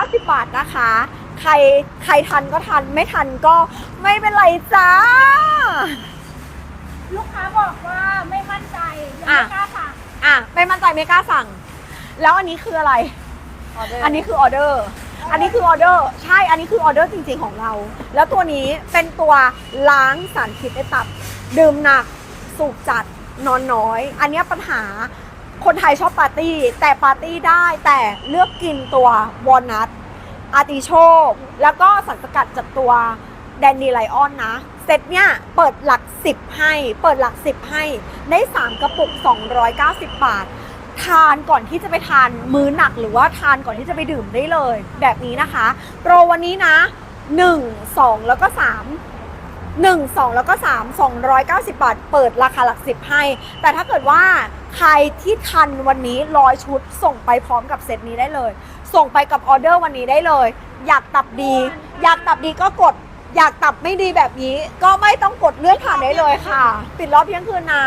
290 บาทนะคะ ใครใครทันก็ทันไม่ทันก็ไม่เป็นไรจ้า ลูกค้าบอกว่าไม่มั่นใจยังอะไม่กล้าสั่งอะไม่มั่นใจไม่กล้าสั่ง แล้วอันนี้คืออะไร อันนี้คือออเดอร์ อันนี้คือออเดอร์ใช่ อันนี้คือออเดอร์จริงๆของเรา แล้วตัวนี้เป็นตัวล้างสารพิษในตับ ดื่มหนัก สูบจัดนอนน้อย อันเนี้ยปัญหา คนไทยชอบปาร์ตี้ แต่ปาร์ตี้ได้แต่เลือกกินตัววอลนัทอาร์ติโชกแล้วก็สารสกัดจากตัวแดนดีไลออนนะเซตเนี่ยเปิดหลัก 10 ให้ เปิดหลัก 10 ให้ได้ 3 กระปุก 290 บาท ทานก่อนที่จะไปทานมื้อหนักหรือว่าทานก่อนที่จะไปดื่มได้เลย แบบนี้นะคะ โปรวันนี้นะ 1 2 แล้วก็ 3 1 2 แล้วก็ 3 290 บาท เปิดราคาหลักสิบให้ แต่ถ้าเกิดว่าใครที่ทันวันนี้ร้อยชุดส่งไปพร้อมกับเซตนี้ได้เลย ส่งไปกับออเดอร์วันนี้ได้เลย อยากตับดี อยากตับดีก็กด อยากตับไม่ดีแบบนี้ ก็ไม่ต้องกดเลื่อนผ่านได้เลยค่ะ ปิดรอบเที่ยงคืนนะ